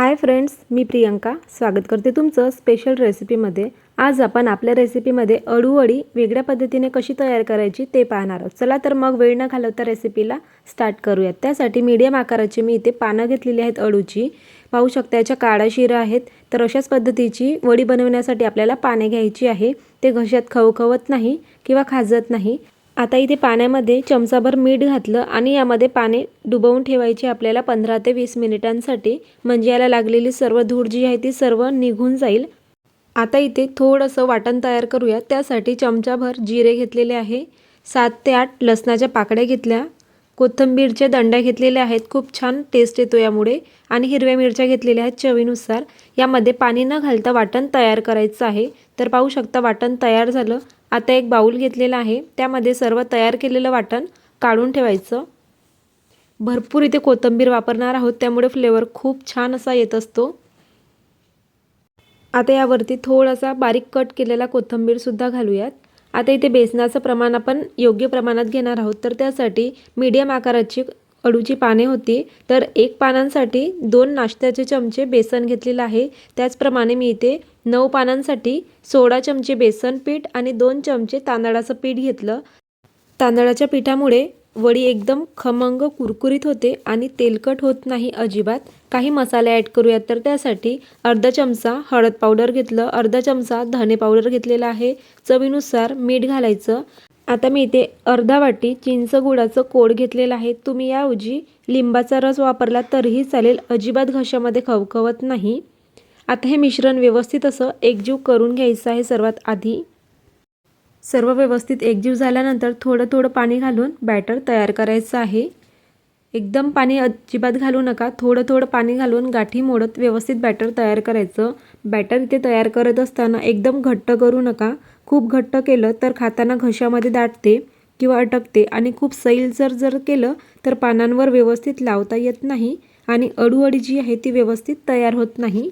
Hi friends मी प्रियंका. स्वागत करते तुमचं स्पेशल रेसिपीमध्ये आज आपण आपल्या रेसिपीमध्ये अळूवडी वेगळ्या पद्धतीने कशी तयार करायची ते पाहणार आहोत. चला तर मग वेळ न घालवता रेसिपीला स्टार्ट करूयात. त्यासाठी मीडियम आकाराची मी इथे पानं घेतलेली आहेत अळूची. पाहू शकता याच्या काळा शिरा आहेत. तर अशाच पद्धतीची वडी बनवण्यासाठी आपल्याला पाने घ्यायची आहे. ते घशात खवखवत नाही किंवा खाजत नाही. आता इथे पाण्यामध्ये चमचाभर मीठ घातलं आणि यामध्ये पाने डुबवून ठेवायची आपल्याला पंधरा ते वीस मिनिटांसाठी. म्हणजे याला लागलेली सर्व धूळ जी आहे ती सर्व निघून जाईल. आता इथे थोडंसं वाटण तयार करूया. त्यासाठी चमचाभर जिरे घेतलेले आहे. सात ते आठ लसणाच्या पाकड्या घेतल्या. कोथिंबीरच्या दंड्या घेतलेल्या आहेत. खूप छान टेस्ट येतो यामुळे. आणि हिरव्या मिरच्या घेतलेल्या आहेत चवीनुसार. यामध्ये पाणी न घालता वाटण तयार करायचं आहे. तर पाहू शकता वाटण तयार झालं. आता एक बाऊल घेतलेला आहे. त्यामध्ये सर्व तयार केलेलं वाटण काढून ठेवायचं. भरपूर इथे कोथिंबीर वापरणार आहोत. त्यामुळे फ्लेवर खूप छान असा येत असतो. आता यावरती थोडासा बारीक कट केलेला कोथिंबीरसुद्धा घालूयात. आता इथे बेसनाचं प्रमाण आपण योग्य प्रमाणात घेणार आहोत. तर त्यासाठी मीडियम आकाराची अळूची पाने होती. तर एक पानांसाठी दोन नाश्त्याचे चमचे बेसन घेतलेलं आहे. त्याचप्रमाणे मी इथे नऊ पानांसाठी सोळा चमचे बेसन पीठ आणि दोन चमचे तांदळाचं पीठ घेतलं. तांदळाच्या पिठामुळे वडी एकदम खमंग कुरकुरीत होते आणि तेलकट होत नाही अजिबात. काही मसाले ॲड करूयात तर त्यासाठी अर्धा चमचा हळद पावडर घेतलं. अर्धा चमचा धने पावडर घेतलेला आहे. चवीनुसार मीठ घालायचं. आता मी इथे अर्धा वाटी चिंच गुळाचं कोड घेतलेलं आहे. तुम्ही याऐवजी लिंबाचा रस वापरला तरीही चालेल. अजिबात घशामध्ये खवखवत नाही. आता हे मिश्रण व्यवस्थित असं एकजीव करून घ्यायचं आहे सर्वात आधी. सर्व व्यवस्थित एकजीव झाल्यानंतर थोडं थोडं पाणी घालून बॅटर तयार करायचं आहे. एकदम पाणी अजिबात घालू नका. थोडं थोडं पाणी घालून गाठी मोडत व्यवस्थित बॅटर तयार करायचं. बॅटर इथे तयार करत असताना एकदम घट्ट करू नका. खूप घट्ट केलं तर खाताना घशामध्ये दाटते किंवा अटकते आणि खूप सैल जर जर केलं तर पानांवर व्यवस्थित लावता येत नाही आणि अडूअडी जी आहे ती व्यवस्थित तयार होत नाही.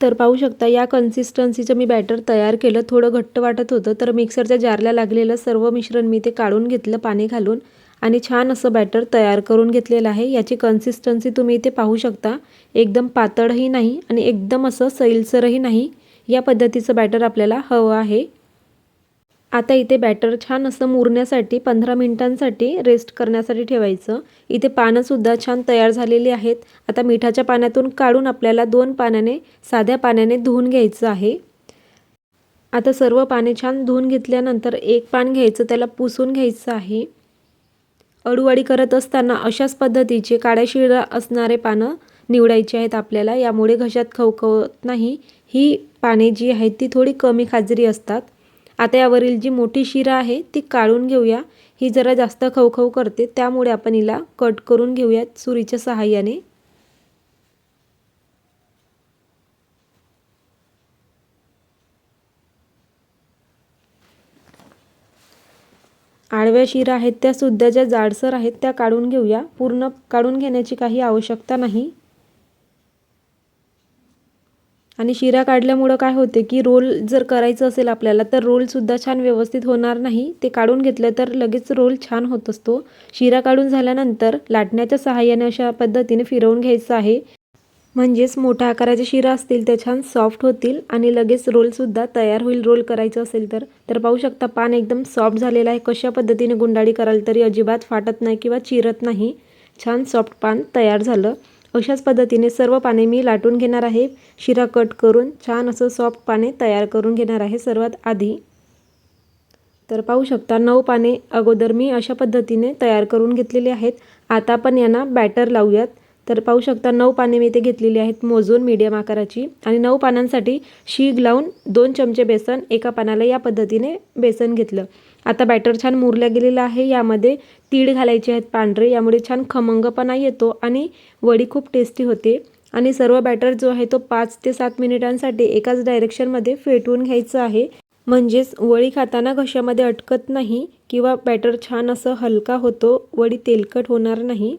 तर पाहू शकता या कन्सिस्टन्सीचं मी बॅटर तयार केलं. थोडं घट्ट वाटत होतं तर मिक्सरच्या जारला लागलेलं सर्व मिश्रण मी ते काढून घेतलं पाणी घालून आणि छान असं बॅटर तयार करून घेतलेलं आहे. याची कन्सिस्टन्सी तुम्ही इथे पाहू शकता. एकदम पातळही नाही आणि एकदम असं सैलसरही नाही. या पद्धतीचं बॅटर आपल्याला हवं आहे. आता इथे बॅटर छान असं मुरण्यासाठी पंधरा मिनिटांसाठी रेस्ट करण्यासाठी ठेवायचं. इथे पानंसुद्धा छान तयार झालेली आहेत. आता मिठाच्या पाण्यातून काढून आपल्याला दोन पाण्याने साध्या पाण्याने धुवून घ्यायचं आहे. आता सर्व पाने छान धुवून घेतल्यानंतर एक पान घ्यायचं त्याला पुसून घ्यायचं आहे. अडूवाडी करत असताना अशाच पद्धतीचे काळ्या शिळा असणारे पानं निवडायचे आहेत आपल्याला. यामुळे घशात खवखवत नाही. ही पाने जी आहेत ती थोडी कमी खाजरी असतात. आता यावरील जी मोठी शिरा आहे ती काढून घेऊया. ही जरा जास्त खवखव करते. त्यामुळे आपण हिला कट करून घेऊयात सुरीच्या सहाय्याने. आडव्या शिरा आहेत त्या सुद्धा ज्या जाडसर आहेत त्या काढून घेऊया. पूर्ण काढून घेण्याची काही आवश्यकता नाही. आणि शिरा काढल्यामुळं काय होते की रोल जर करायचं असेल आपल्याला तर रोलसुद्धा छान व्यवस्थित होणार नाही. ते काढून घेतलं तर लगेच रोल छान होत असतो. शिरा काढून झाल्यानंतर लाटण्याच्या सहाय्याने अशा पद्धतीने फिरवून घ्यायचं आहे. म्हणजेच मोठ्या आकाराचे शिरा असतील त्या छान सॉफ्ट होतील आणि लगेच रोलसुद्धा तयार होईल. रोल करायचं असेल तर. तर पाहू शकता पान एकदम सॉफ्ट झालेलं आहे. कशा पद्धतीने गुंडाळी कराल तरी अजिबात फाटत नाही किंवा चिरत नाही. छान सॉफ्ट पान तयार झालं. अशाच पद्धतीने सर्व पाने मी लाटून घेणार आहे. शिरा कट करून छान असं सॉफ्ट पाने तयार करून घेणार आहे सर्वात आधी. तर पाहू शकता नऊ पाने अगोदर मी अशा पद्धतीने तयार करून घेतलेले आहेत. आता आपण यांना बॅटर लावूयात. तर पाहू शकता नऊ पाने मी इथे घेतलेली आहेत मोजून मीडियम आकाराची. आणि नऊ पानांसाठी शीग लावून दोन चमचे बेसन एका पानाला या पद्धतीने बेसन घेतलं. आता बॅटर छान मुरल्या गेलेलं आहे. यामध्ये तीळ घालायचे आहेत पांढरे. यामुळे छान खमंगपणा येतो आणि वडी खूप टेस्टी होते. आणि सर्व बॅटर जो आहे तो पाच ते सात मिनिटांसाठी एकाच डायरेक्शनमध्ये फेटवून घ्यायचं आहे. म्हणजेच वडी खाताना घशामध्ये अटकत नाही किंवा बॅटर छान असं हलका होतो वडी तेलकट होणार नाही.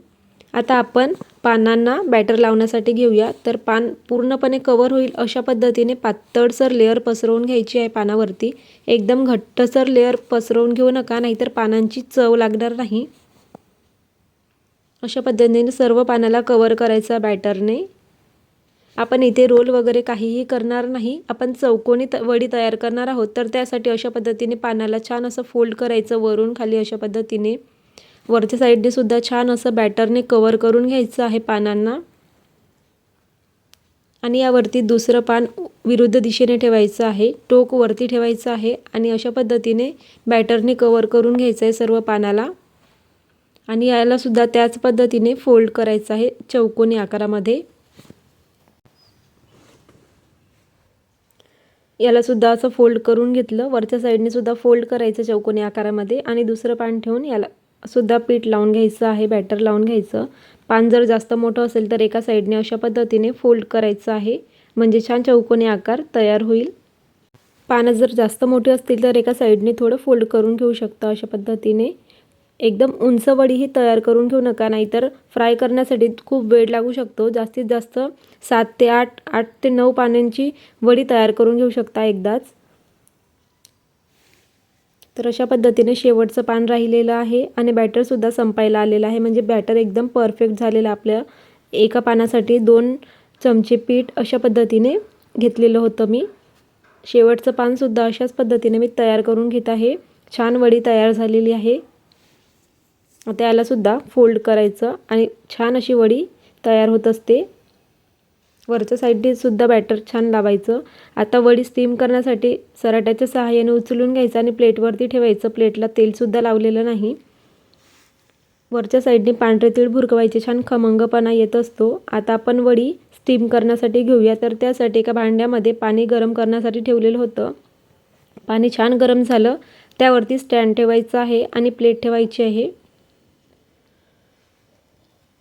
आता आपण पानांना बॅटर लावण्यासाठी घेऊया. तर पान पूर्णपणे कवर होईल अशा पद्धतीने पातळसर लेअर पसरवून घ्यायची आहे पानावरती. एकदम घट्टसर लेअर पसरवून घेऊ नका नाहीतर पानांची चव लागणार नाही. अशा पद्धतीने सर्व पानाला कवर करायचा बॅटरने आपण इथे रोल वगैरे काहीही करणार नाही. आपण चौकोनी त वडी तयार करणार आहोत. तर त्यासाठी अशा पद्धतीने पानाला छान असं फोल्ड करायचं वरून खाली अशा पद्धतीने. वरच्या साईडने सुद्धा छान असं बॅटरने कवर करून घ्यायचं आहे पानांना. आणि यावरती दुसरं पान विरुद्ध दिशेने ठेवायचं आहे. टोक वरती ठेवायचं आहे आणि अशा पद्धतीने बॅटरने कवर करून घ्यायचं आहे सर्व पानाला. आणि यालासुद्धा त्याच पद्धतीने फोल्ड करायचं आहे चौकोनी आकारामध्ये. यालासुद्धा असं फोल्ड करून घेतलं. वरच्या साईडने सुद्धा फोल्ड करायचं चौकोनी आकारामध्ये आणि दुसरं पान ठेवून याला सुद्धा पीठ लावून घ्यायचं आहे बॅटर लावून घ्यायचं. पान जर जास्त मोठं असेल तर एका साईडने अशा पद्धतीने फोल्ड करायचं आहे. म्हणजे छान चौकोनी आकार तयार होईल. पानं जर जास्त मोठी असतील तर एका साईडने थोडं फोल्ड करून घेऊ शकता अशा पद्धतीने. एकदम उंच वडी ही तयार करून घेऊ नका नाहीतर फ्राय करण्यासाठी खूप वेळ लागू शकतो. जास्तीत जास्त सात ते आठ आठ ते नऊ पाण्यांची वडी तयार करून घेऊ शकता एकदाच. तर अशा पद्धतीने शेवटचं पान राहिलेलं आहे आणि बॅटरसुद्धा संपायला आलेलं आहे. म्हणजे बॅटर एकदम परफेक्ट झालेलं आपल्या एका पानासाठी दोन चमचे पीठ अशा पद्धतीने घेतलेलं होतं मी. शेवटचं पानसुद्धा अशाच पद्धतीने मी तयार करून घेत आहे. छान वडी तयार झालेली आहे. आता यालासुद्धा फोल्ड करायचं आणि छान अशी वडी तयार होत असते. वरच्या साईडने सुद्धा बॅटर छान लावायचं. आता वडी स्टीम करण्यासाठी सराट्याच्या सहाय्याने उचलून घ्यायचं आणि प्लेटवरती ठेवायचं. प्लेटला तेलसुद्धा लावलेलं नाही. वरच्या साईडने पांढरे तीळ भुरकवायचे. छान खमंगपणा येत असतो. आता आपण वडी स्टीम करण्यासाठी घेऊया. तर त्यासाठी एका भांड्यामध्ये पाणी गरम करण्यासाठी ठेवलेलं होतं. पाणी छान गरम झालं. त्यावरती स्टँड ठेवायचं आहे आणि प्लेट ठेवायची आहे.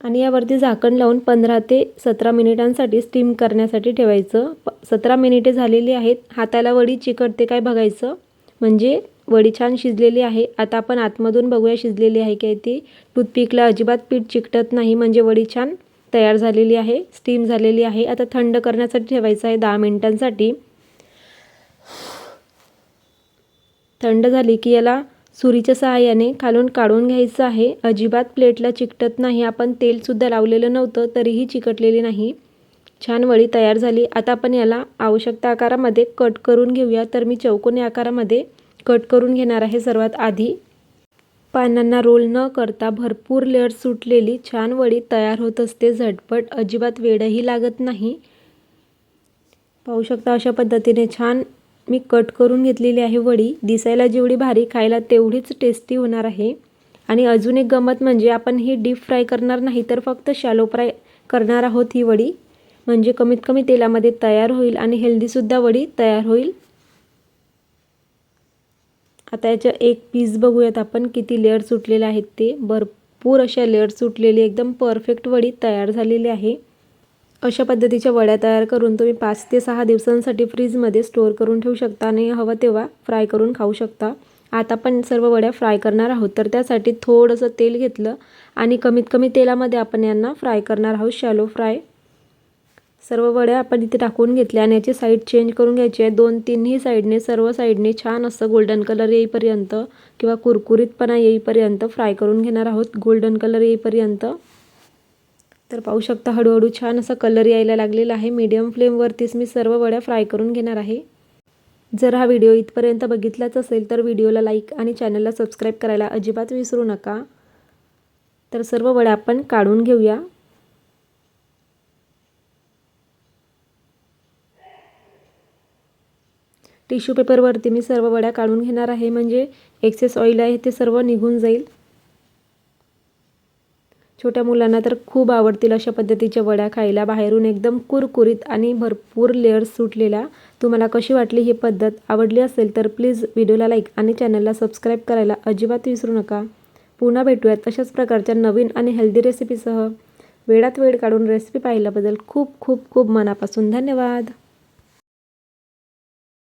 आणि यावरती झाकण लावून पंधरा ते सतरा मिनिटांसाठी स्टीम करण्यासाठी ठेवायचं. प सतरा मिनिटे झालेली आहेत. हाताला वडी चिकटते काय बघायचं? म्हणजे वडी छान शिजलेली आहे. आता आपण आतमधून बघूया शिजलेली आहे काय ती. टूथपिकला अजिबात पीठ चिकटत नाही. म्हणजे वडी छान तयार झालेली आहे. स्टीम झालेली आहे. आता थंड करण्यासाठी ठेवायचं आहे दहा मिनिटांसाठी. थंड झाली की याला सुरीच्या सहाय्याने खालून काढून घ्यायचं आहे. अजिबात प्लेटला चिकटत नाही. आपण तेलसुद्धा लावलेलं नव्हतं तरीही चिकटलेली नाही. छान वळी तयार झाली. आता आपण याला आवश्यकता आकारामध्ये कट करून घेऊया. तर मी चौकोनी आकारामध्ये कट करून घेणार आहे सर्वात आधी. पानांना रोल न करता भरपूर लेअर सुटलेली छान वडी तयार होत असते. झटपट अजिबात वेळही लागत नाही. पाहू शकता अशा पद्धतीने छान मी कट करून घेतलेली आहे वडी. दिसायला जेवढी भारी खायला तेवढीच टेस्टी होणार आहे. आणि अजून एक गमत म्हणजे आपण ही डीप फ्राय करणार नाही तर फक्त शॅलो फ्राय करणार आहोत ही वडी. म्हणजे कमीत कमी तेलामध्ये तयार होईल आणि हेल्दीसुद्धा वडी तयार होईल. आता याच्या एक पीस बघूयात आपण किती लेअर सुटलेले आहेत ते. भरपूर अशा लेअर सुटलेली एकदम परफेक्ट वडी तयार झालेली आहे. अशा पद्धतीच्या वड्या तयार करून तुम्ही पाच ते सहा दिवसांसाठी फ्रीजमध्ये स्टोअर करून ठेवू शकता आणि हवं तेव्हा फ्राय करून खाऊ शकता. आता आपण सर्व वड्या फ्राय करणार आहोत तर त्यासाठी थोडंसं तेल घेतलं आणि कमीत कमी तेलामध्ये आपण यांना फ्राय करणार आहोत शॅलो फ्राय सर्व वड्या आपण इथे टाकून घेतल्या आणि याची साईड चेंज करून घ्यायची आहे. दोन तीनही साईडने सर्व साईडने छान असं गोल्डन कलर येईपर्यंत किंवा कुरकुरीतपणा येईपर्यंत फ्राय करून घेणार आहोत. गोल्डन कलर येईपर्यंत तर पाहू शकता हळूहळू छान असा कलर यायला लागलेला आहे. मीडियम फ्लेमवरतीच मी सर्व वड्या फ्राय करून घेणार आहे. जर हा व्हिडिओ इथपर्यंत बघितलाच असेल तर व्हिडिओला लाईक आणि चॅनलला सबस्क्राईब करायला अजिबात विसरू नका. तर सर्व वड्या आपण काढून घेऊया. टिश्यू पेपरवरती मी सर्व वड्या काढून घेणार आहे. म्हणजे एक्सेस ऑइल आहे ते सर्व निघून जाईल. छोट्या मुलांना तर खूप आवडतील अशा पद्धतीच्या वड्या खायला. बाहेरून एकदम कुरकुरीत आणि भरपूर लेअर्स सुटलेल्या. तुम्हाला कशी वाटली ही पद्धत? आवडली असेल तर प्लीज व्हिडिओला लाईक आणि चॅनलला सबस्क्राईब करायला अजिबात विसरू नका. पुन्हा भेटूयात अशाच प्रकारच्या नवीन आणि हेल्दी रेसिपीसह वेळात वेळ काढून रेसिपी पाहिल्याबद्दल खूप खूप खूप मनापासून धन्यवाद.